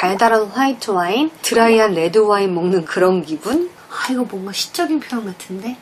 달달한 화이트 와인, 드라이한 레드 와인 먹는 그런 기분? 아, 이거 뭔가 시적인 표현 같은데?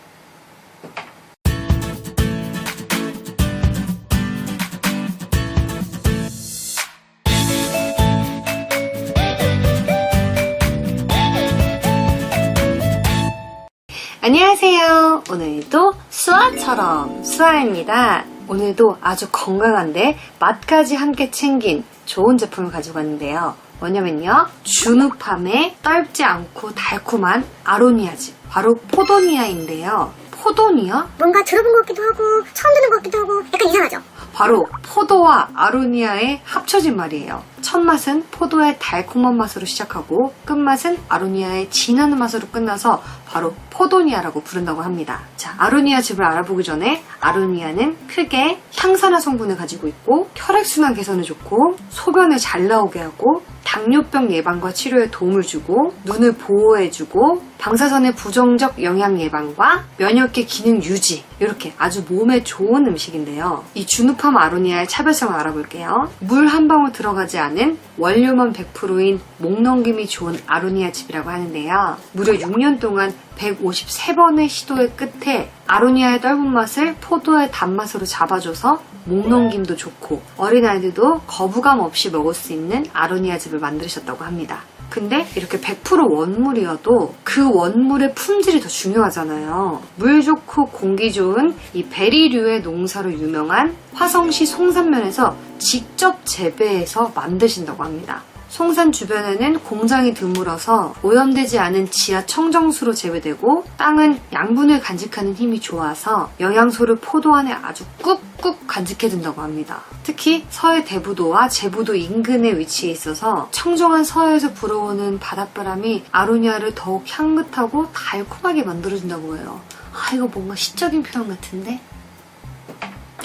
안녕하세요. 오늘도 수아처럼 수아입니다. 오늘도 아주 건강한데 맛까지 함께 챙긴 좋은 제품을 가지고 왔는데요. 뭐냐면요. 주누팜의 떫지 않고 달콤한 아로니아즙. 바로 포도니아인데요. 포도니아? 뭔가 들어본 것 같기도 하고 처음 듣는 것 같기도 하고 약간 이상하죠? 바로 포도와 아로니아의 합쳐진 말이에요. 첫 맛은 포도의 달콤한 맛으로 시작하고 끝맛은 아로니아의 진한 맛으로 끝나서 바로 포도니아라고 부른다고 합니다. 자, 아로니아 즙을 알아보기 전에 아로니아는 크게 향산화 성분을 가지고 있고 혈액순환 개선에 좋고 소변을 잘 나오게 하고 당뇨병 예방과 치료에 도움을 주고 눈을 보호해주고 방사선의 부정적 영향 예방과 면역계 기능 유지 이렇게 아주 몸에 좋은 음식인데요. 이 주누팜 아로니아의 차별성을 알아볼게요. 물 한 방울 들어가지 않은 원료만 100%인 목 넘김이 좋은 아로니아 즙이라고 하는데요. 무려 6년 동안 153번의 시도의 끝에 아로니아의 떫은 맛을 포도의 단맛으로 잡아줘서 목 넘김도 좋고 어린아이들도 거부감 없이 먹을 수 있는 아로니아 즙을 만드셨다고 합니다. 근데 이렇게 100% 원물이어도 그 원물의 품질이 더 중요하잖아요. 물 좋고 공기 좋은 이 베리류의 농사로 유명한 화성시 송산면에서 직접 재배해서 만드신다고 합니다. 송산 주변에는 공장이 드물어서 오염되지 않은 지하 청정수로 재배되고 땅은 양분을 간직하는 힘이 좋아서 영양소를 포도 안에 아주 꾹 꾹 간직해둔다고 합니다. 특히 서해 대부도와 제부도 인근에 위치해 있어서 청정한 서해에서 불어오는 바닷바람이 아로니아를 더욱 향긋하고 달콤하게 만들어준다고 해요. 아 이거 뭔가 시적인 표현 같은데?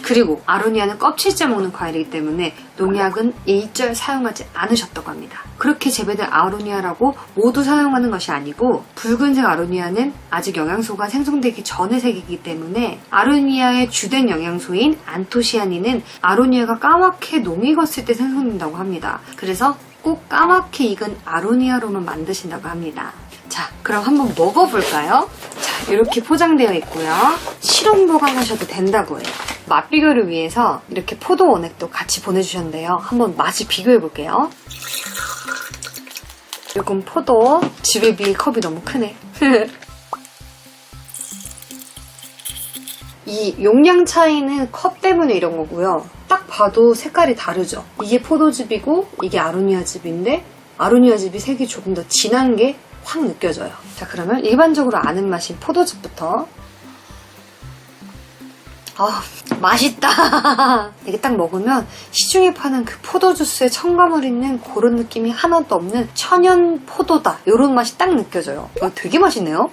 그리고 아로니아는 껍질째 먹는 과일이기 때문에 농약은 일절 사용하지 않으셨다고 합니다. 그렇게 재배된 아로니아라고 모두 사용하는 것이 아니고 붉은색 아로니아는 아직 영양소가 생성되기 전의 색이기 때문에 아로니아의 주된 영양소인 안토시아닌은 아로니아가 까맣게 농 익었을 때 생성된다고 합니다. 그래서 꼭 까맣게 익은 아로니아로만 만드신다고 합니다. 자, 그럼 한번 먹어볼까요? 자, 이렇게 포장되어 있고요. 실온 보관하셔도 된다고 해요. 맛 비교를 위해서 이렇게 포도 원액도 같이 보내주셨는데요. 한번 맛을 비교해 볼게요. 이건 포도, 집에 비해 컵이 너무 크네. 이 용량 차이는 컵 때문에 이런 거고요. 딱 봐도 색깔이 다르죠. 이게 포도즙이고 이게 아로니아즙인데 아로니아즙이 색이 조금 더 진한 게 확 느껴져요. 자 그러면 일반적으로 아는 맛인 포도즙부터 아 맛있다. 이게 딱 먹으면 시중에 파는 그 포도 주스에 첨가물 있는 그런 느낌이 하나도 없는 천연 포도다. 이런 맛이 딱 느껴져요. 이거 되게 맛있네요.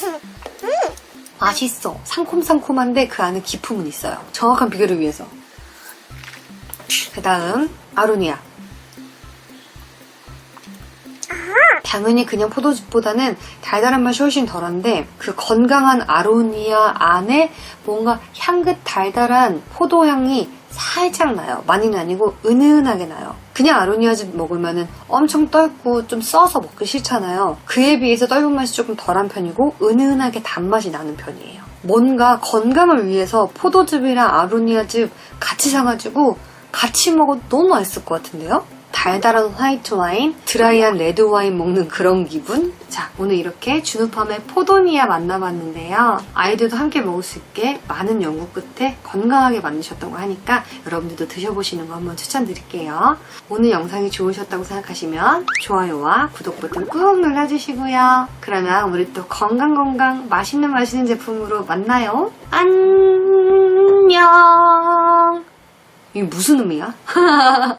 맛있어. 상콤상콤한데 그 안에 기품은 있어요. 정확한 비교를 위해서. 그 다음 아로니아. 당연히 그냥 포도즙보다는 달달한 맛이 훨씬 덜한데 그 건강한 아로니아 안에 뭔가 향긋 달달한 포도향이 살짝 나요. 많이는 아니고 은은하게 나요. 그냥 아로니아즙 먹으면 엄청 떫고 좀 써서 먹기 싫잖아요. 그에 비해서 떫은 맛이 조금 덜한 편이고 은은하게 단맛이 나는 편이에요. 뭔가 건강을 위해서 포도즙이랑 아로니아즙 같이 사가지고 같이 먹어도 너무 맛있을 것 같은데요? 달달한 화이트 와인, 드라이한 레드 와인 먹는 그런 기분? 자, 오늘 이렇게 주누팜의 포도니아 만나봤는데요. 아이들도 함께 먹을 수 있게 많은 연구 끝에 건강하게 만드셨다고 하니까 여러분들도 드셔보시는 거 한번 추천드릴게요. 오늘 영상이 좋으셨다고 생각하시면 좋아요와 구독 버튼 꾹 눌러주시고요. 그러면 우리 또 건강건강 맛있는 맛있는 제품으로 만나요. 안녕! 이게 무슨 의미야?